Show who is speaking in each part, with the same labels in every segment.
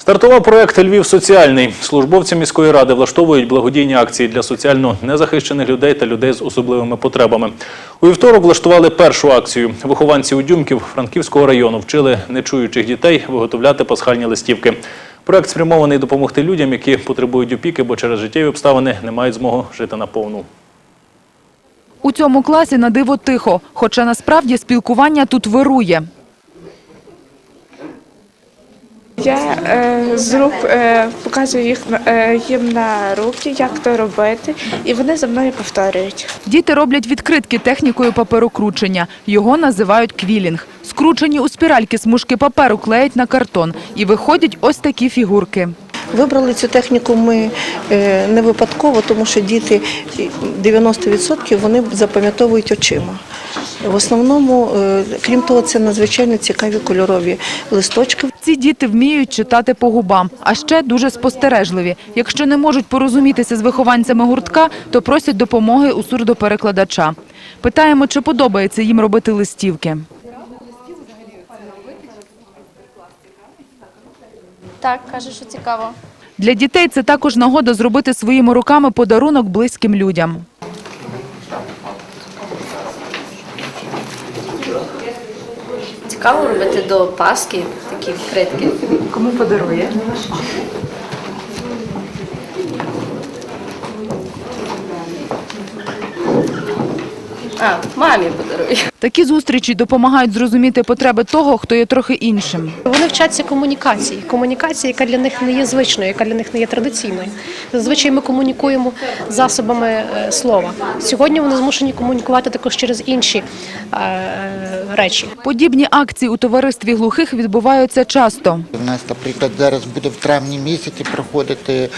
Speaker 1: Стартував проект Львів соціальний. Службовці міської ради влаштовують благодійні акції для соціально незахищених людей та людей з особливими потребами. У вівторок влаштували першу акцію. Вихованці Удюмків Франківського району вчили нечуючих дітей виготовляти пасхальні листівки. Проект спрямований допомогти людям, які потребують опіки, бо через життєві обставини не мають змоги жити наповну.
Speaker 2: У цьому класі на диво тихо, хоча насправді спілкування тут вирує.
Speaker 3: Я е, з рук е, показую їх на- е, їм на руки, як то робити, і вони за мною повторюють.
Speaker 2: Діти роблять відкритки технікою паперокручення. Його називають квілінг. Скручені у спіральки смужки паперу клеять на картон. І виходять ось такі фігурки.
Speaker 4: Вибрали цю техніку ми е, не випадково, тому що діти 90% вони запам'ятовують очима. В основному, е, крім того, це надзвичайно цікаві кольорові листочки.
Speaker 2: Ці діти вміють читати по губам, а ще дуже спостережливі. Якщо не можуть порозумітися з вихованцями гуртка, то просять допомоги у сурдоперекладача. Питаємо, чи подобається їм робити листівки.
Speaker 5: Так, каже, що цікаво.
Speaker 2: Для дітей це також нагода зробити своїми руками подарунок близьким людям.
Speaker 5: Цікаво робити до Пасхи такі вкритки.
Speaker 2: Кому подарує?
Speaker 5: А, мамі подарую.
Speaker 2: Такі зустрічі допомагають зрозуміти потреби того, хто є трохи іншим.
Speaker 6: Вони вчаться комунікації. Комунікації, яка для них не є звичною, яка для них не є традиційною. Зазвичай ми комунікуємо засобами е, слова. Сьогодні вони змушені комунікувати також через інші е, речі.
Speaker 2: Подібні акції у товаристві глухих відбуваються часто.
Speaker 7: У нас, наприклад, зараз буде в травні місяці проходити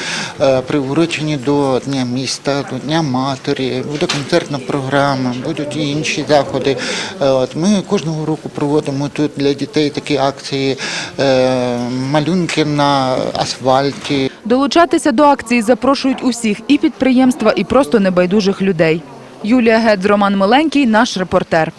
Speaker 7: е, приурочені до Дня міста, до Дня матері, буде концертна програма, будуть і інші заходи. Е, От ми кожного року проводимо тут для дітей такі акції, е, малюнки на асфальті.
Speaker 2: Долучатися до акції запрошують усіх і підприємства, і просто небайдужих людей. Юлія Гедз, Роман Миленький, наш репортер.